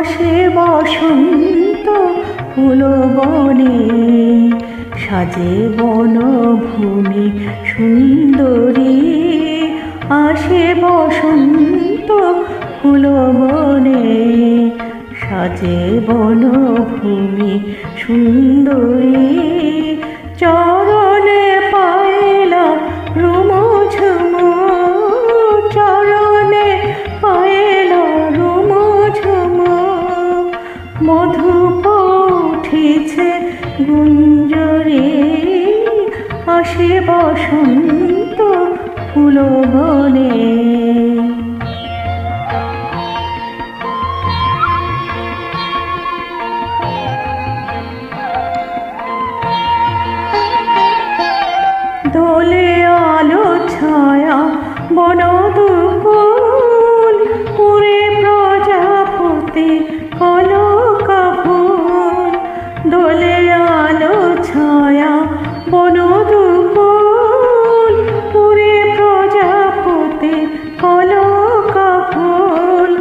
আসে বসন্ত ফুল বনে সাজে বনভূমি সুন্দরী। আসে বসন্ত ফুল বনে সাজে বনভূমি সুন্দরী। চরণে মধু পঠিছে গুঞ্জরে আসে বসন্ত ফুল বন দুপুল পুরে প্রজাপতি কলকা ফুল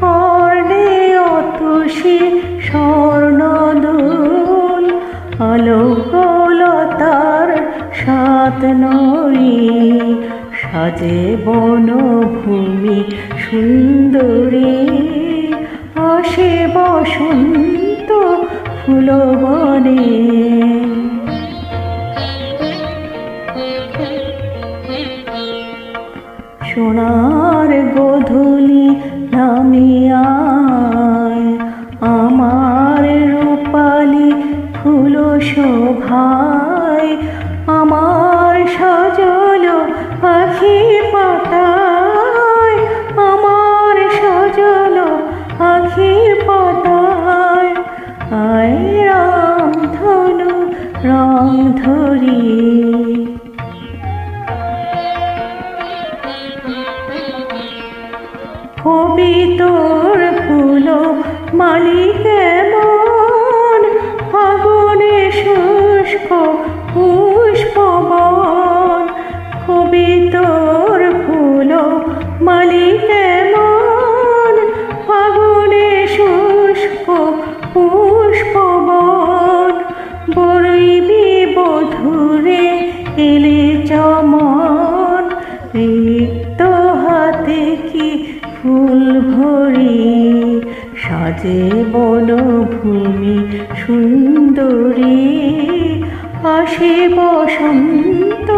কর্ণে অতুষি স্বর্ণদোল আলোকলতার সাত নরী সাজে বনভূমি সুন্দরী, আসে বসন্ত ফুলবনে। গোধূলি নামিয়ায় আমার রূপালি ফুল শোভায়। আমার সজল আখি পাতায়। আমার সজল আখি পাতায়। আয় রাম ধনু রং ধরি কবি তোর ফুল, মালিক মন ফাগুনে শুষ্ক পুষ্পবন। কবি তোর ফুল, মালিক মন ফাগুনে শুষ্ক পুষ্পবন। বরইবি বধুরে এলে বনভূমি সুন্দরী আসে বসন্ত